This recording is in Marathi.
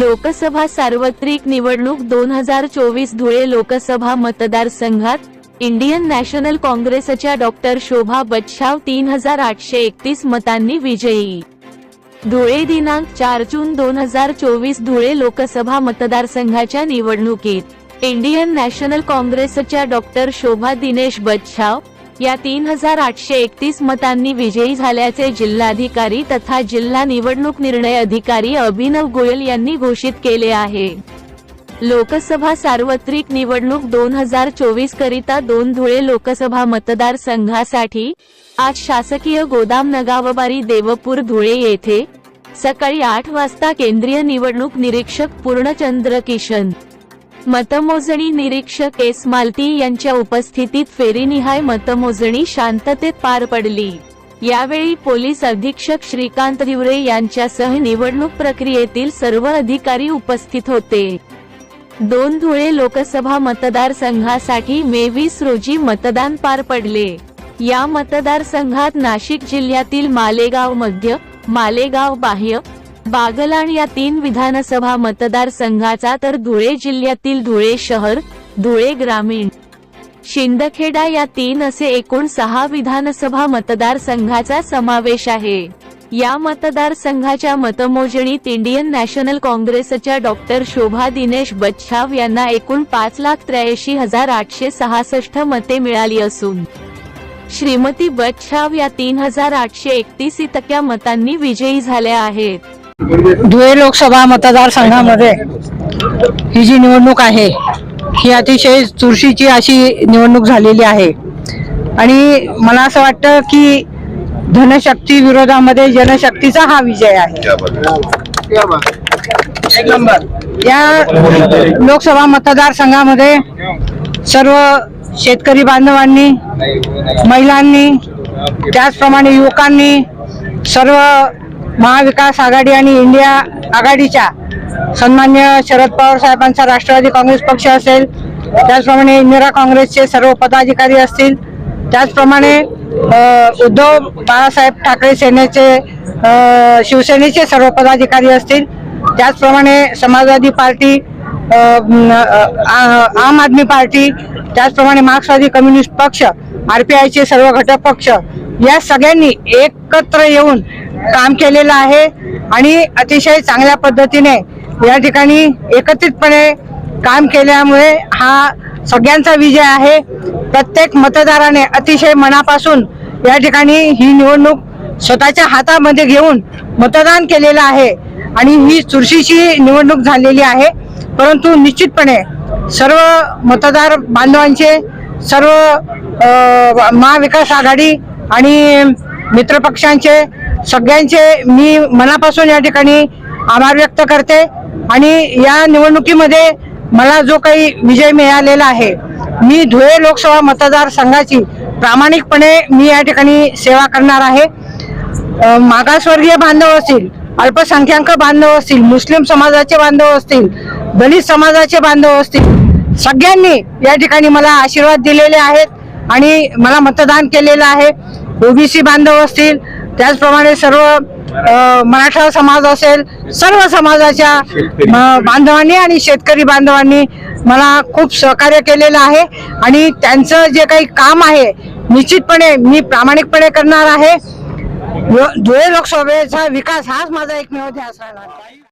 लोकसभा सार्वत्रिक निवडणूक दोन हजार चोवीस धुळे लोकसभा मतदारसंघात इंडियन नॅशनल काँग्रेसच्या डॉक्टर शोभा बच्छाव तीन हजार आठशे एकतीस मतांनी विजयी. धुळे दिनांक चार जून दोन हजार चोवीस धुळे लोकसभा मतदारसंघाच्या निवडणुकीत इंडियन नॅशनल काँग्रेसच्या डॉक्टर शोभा दिनेश बच्छाव या तीन हजार आठशे एकतीस मतांनी विजयी झाल्याचे जिल्हाधिकारी तथा जिल्हा निवडणूक निर्णय अधिकारी अभिनव गोयल यांनी घोषित केले आहे. लोकसभा सार्वत्रिक निवडणूक दोन हजार चोवीस करिता दोन धुळे लोकसभा मतदारसंघासाठी आज शासकीय गोदाम नगावबारी देवपूर धुळे येथे सकाळी आठ वाजता केंद्रीय निवडणूक निरीक्षक पूर्णचंद्र किशन मतमोजणी निरीक्षक एस मालती यांच्या उपस्थितीत फेरीनिहाय मतमोजणी शांततेत पार पडली. यावेळी पोलीस अधीक्षक श्रीकांत दिवरे यांच्यासह निवडणूक प्रक्रियेतील सर्व अधिकारी उपस्थित होते. दोन धुळे लोकसभा मतदारसंघासाठी मे वीस रोजी मतदान पार पडले. या मतदारसंघात नाशिक जिल्ह्यातील मालेगाव मध्य मालेगाव बाह्य बागलाण या तीन विधानसभा मतदारसंघाचा तर धुळे जिल्ह्यातील धुळे शहर धुळे ग्रामीण. शिंदखेडा या तीन असे एकूण सहा विधानसभा मतदारसंघाचा समावेश आहे. या मतदारसंघाच्या मतमोजणीत इंडियन नॅशनल काँग्रेसच्या डॉक्टर शोभा दिनेश बच्छाव यांना एकूण पाच लाख त्र्याऐंशी हजार आठशे सहासष्ट मते मिळाली असून श्रीमती बच्छाव या तीन हजार आठशे एकतीस इतक्या मतांनी विजयी झाल्या आहेत. धुळे लोकसभा मतदारसंघामध्ये ही जी निवडणूक आहे ही अतिशय चुरशीची अशी निवडणूक झालेली आहे. आणि मला असं वाटतं की धनशक्ती विरोधामध्ये जनशक्तीचा हा विजय आहे. या लोकसभा मतदारसंघामध्ये सर्व शेतकरी बांधवांनी महिलांनी त्याचप्रमाणे युवकांनी सर्व महाविकास आघाडी आणि इंडिया आघाडीच्या सन्मान्य शरद पवार साहेबांचा राष्ट्रवादी काँग्रेस पक्ष असेल त्याचप्रमाणे इंदिरा काँग्रेसचे सर्व पदाधिकारी असतील त्याचप्रमाणे उद्धव बाळासाहेब ठाकरे सेनेचे शिवसेनेचे सर्व पदाधिकारी असतील त्याचप्रमाणे समाजवादी पार्टी आ- आम आदमी पार्टी त्याचप्रमाणे मार्क्सवादी कम्युनिस्ट पक्ष आर पी आयचे सर्व घटक पक्ष या सगळ्यांनी एकत्र येऊन काम केलेलं आहे आणि अतिशय चांगल्या पद्धतीने या ठिकाणी एकत्रितपणे काम केल्यामुळे हा सगळ्यांचा विजय आहे. प्रत्येक मतदाराने अतिशय मनापासून या ठिकाणी ही निवडणूक स्वतःच्या हातामध्ये घेऊन मतदान केलेलं आहे आणि ही चुरशीची निवडणूक झालेली आहे. परंतु निश्चितपणे सर्व मतदार बांधवांचे सर्व महाविकास आघाडी आणि मित्रपक्षांचे सगळ्यांचे मी मनापासून या ठिकाणी आभार व्यक्त करते आणि या निवडणुकीमध्ये मला जो काही विजय मिळालेला आहे मी धुळे लोकसभा मतदारसंघाची प्रामाणिकपणे मी या ठिकाणी सेवा करणार आहे. मागासवर्गीय बांधव असतील अल्पसंख्याक बांधव असतील मुस्लिम समाजाचे बांधव असतील दलित समाजाचे बांधव असतील सगळ्यांनी या ठिकाणी मला आशीर्वाद दिलेले आहेत आणि मला मतदान केलेलं आहे. ओबीसी बांधव असतील त्याचप्रमाणे सर्व मराठा समाज असेल सर्व समाजाच्या बांधवांनी आणि शेतकरी बांधवांनी मला खूप सहकार्य केलेलं आहे. आणि त्यांचं जे काही काम आहे निश्चितपणे मी प्रामाणिकपणे करणार आहे. धुळे लोकसभेचा विकास हाच माझा एकमेव ध्यास राहणार